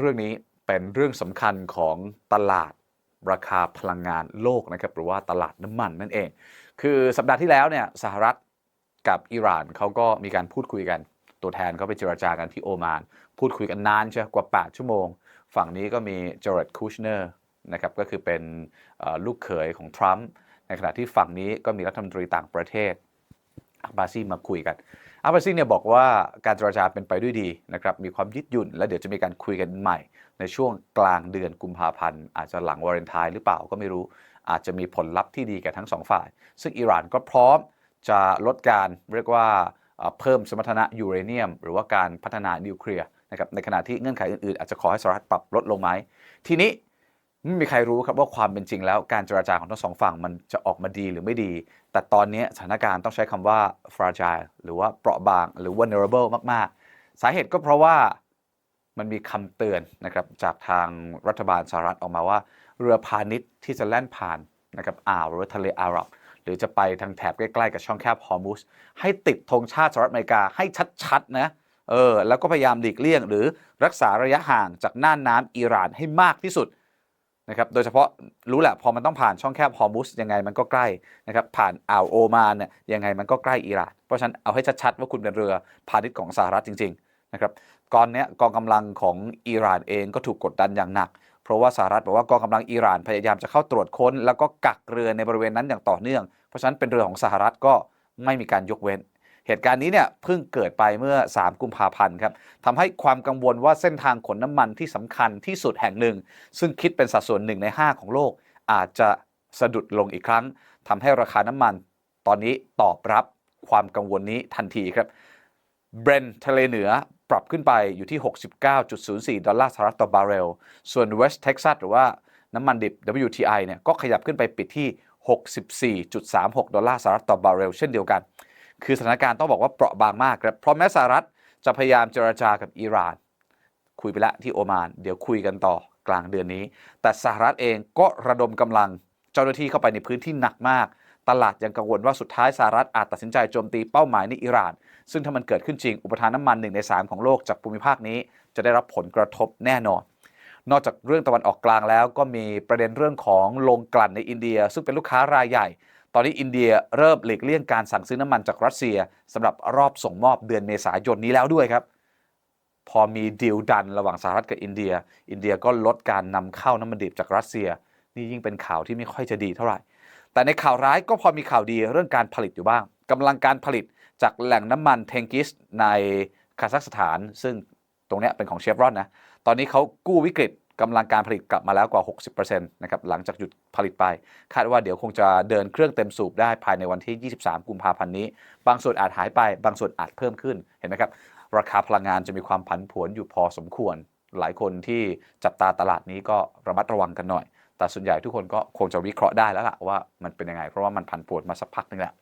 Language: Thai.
เรื่องนี้เป็นเรื่องสำคัญของตลาดราคาพลังงานโลกนะครับหรือว่าตลาดน้ำมันนั่นเอง คือสัปดาห์ที่แล้วเนี่ยสหรัฐกับอิหร่านเขาก็มีการพูดคุยกัน ตัวแทนเขาไปเจรจากันที่โอมาน พูดคุยกันนานเชียกว่า 8 ชั่วโมง ฝั่งนี้ก็มีเจอร์ดคูชเนอร์นะครับก็คือเป็นลูกเขยของทรัมป์ในขณะที่ฝั่งนี้ก็มีรัฐมนตรีต่างประเทศอาบาซีมาคุยกัน อาบาซีเนี่ยบอกว่าการเจรจาเป็นไปด้วยดีนะครับมีความยืดหยุ่น และเดี๋ยวจะมีการคุยกันใหม่ ในช่วงกลางเดือนกุมภาพันธ์อาจจะหลังวาเลนไทน์หรือเปล่าก็ไม่รู้ อาจจะมีผลลัพธ์ที่ดีแก่ทั้งสองฝ่าย ซึ่งอิหร่านก็พร้อมจะลดการเรียกว่าเพิ่มสมรรถนะยูเรเนียม หรือว่าการพัฒนานิวเคลียร์นะครับในขณะที่เงื่อนไขอื่นๆ อาจจะขอให้สหรัฐปรับลดลงไหมทีนี้ ไม่มีใครรู้ครับว่าความเป็นจริงแล้วการเจราจาของทั้งสองฝั่งมันจะออกมาดีหรือไม่ดี แต่ตอนนี้สถานการณ์ต้องใช้คำว่า fragile หรือว่าเปราะบางหรือ vulnerable มาก ๆ สาเหตุก็เพราะว่ามันมีคำเตือนนะครับจากทางรัฐบาลสหรัฐออกมาว่า เรือพาณิชย์ที่จะแล่นผ่านนะครับอ่าวหรือทะเลอาหรับ หรือจะไปทางแถบใกล้ๆกับช่องแคบฮอร์มุสให้ติดธงชาติสหรัฐอเมริกาให้ชัดๆนะเออแล้วก็พยายามหลีกเลี่ยง หรือรักษาระยะห่างจากน่านน้ำอิหร่านให้มากที่สุด นะครับโดยเฉพาะรู้แหละพอมันต้องผ่านช่องแคบฮอร์มุสยังไงมันก็ใกล้นะครับผ่านอ่าวโอมานเนี่ยยังไงมันก็ใกล้อิหร่านเพราะฉะนั้นเอาให้ชัดๆว่าคุณเป็นเรือพาณิชย์ของสหรัฐจริงๆนะครับก่อนเนี้ยกองกำลังของอิหร่านเองก็ถูกกดดันอย่างหนัก เพราะว่าสหรัฐบอกว่ากองกำลังอิหร่านพยายามจะเข้าตรวจค้น แล้วก็กักเรือในบริเวณนั้นอย่างต่อเนื่อง เพราะฉะนั้นเป็นเรือของสหรัฐก็ไม่มีการยกเว้น เหตุการณ์นี้เนี่ยเพิ่งเกิดไปเมื่อ 3 กุมภาพันธ์ครับทำให้ความกังวลว่าเส้นทางขนน้ำมันที่สำคัญที่สุดแห่งหนึ่ง ซึ่งคิดเป็นสัดส่วนหนึ่งใน 5 ของโลก อาจจะสะดุดลงอีกครั้งทำให้ราคาน้ำมัน ตอนนี้ตอบรับความกังวลนี้ทันทีครับเบรนทะเลเหนือปรับขึ้นไปอยู่ที่ 69.04 ดอลลาร์สหรัฐต่อบาร์เรล ส่วนเวสต์เท็กซัสหรือว่าน้ำมันดิบ WTI เนี่ยก็ขยับขึ้นไปปิดที่ 64.36 ดอลลาร์สหรัฐต่อบาร์เรล เช่นเดียวกัน คือสถานการณ์ต้องบอกว่าเปราะบางมากครับเพราะแม้สหรัฐจะพยายามเจรจากับอิหร่าน คุยไปแล้วที่โอมาน เดี๋ยวคุยกันต่อกลางเดือนนี้ แต่สหรัฐเองก็ระดมกำลังเจ้าหน้าที่เข้าไปในพื้นที่หนักมาก ตลาดยังกังวลว่าสุดท้ายสหรัฐอาจตัดสินใจโจมตีเป้าหมายในอิหร่าน ซึ่งถ้ามันเกิดขึ้นจริง อุปทานน้ำมันหนึ่งใน3ของโลกจากภูมิภาคนี้ จะได้รับผลกระทบแน่นอน นอกจากเรื่องตะวันออกกลางแล้วก็มีประเด็นเรื่องของโรงกลั่นในอินเดีย ซึ่งเป็นลูกค้ารายใหญ่ ตอนนี้อินเดียเริ่มหลีกเลี่ยงการสั่งซื้อน้ำมันจากรัสเซียสำหรับรอบส่งมอบเดือนเมษายนนี้แล้วด้วยครับ พอมีดีลดันระหว่างสหรัฐกับอินเดีย อินเดียก็ลดการนำเข้าน้ำมันดิบจากรัสเซีย นี่ยิ่งเป็นข่าวที่ไม่ค่อยจะดีเท่าไหร่ แต่ในข่าวร้ายก็พอมีข่าวดีเรื่องการผลิตอยู่บ้างกำลังการผลิตจากแหล่งน้ำมันเทงกิสในคาซัคสถาน ซึ่งตรงนี้เป็นของเชฟรอนนะตอนนี้เขากู้วิกฤต กำลังการผลิตกลับมาแล้วกว่า 60%นะครับหลังจากหยุดผลิตไป คาดว่าเดี๋ยวคงจะเดินเครื่องเต็มสูบได้ภายในวันที่ 23 กุมภาพันธ์นี้ บางส่วนอาจหายไปบางส่วนอาจเพิ่มขึ้นเห็นไหมครับราคาพลังงานจะมีความผันผวนอยู่พอสมควร หลายคนที่จับตาตลาดนี้ก็ระมัดระวังกันหน่อย แต่ส่วนใหญ่ทุกคนก็คงจะวิเคราะห์ได้แล้วล่ะว่ามันเป็นยังไง เพราะว่ามันผันผวนมาสักพักหนึงแล้ว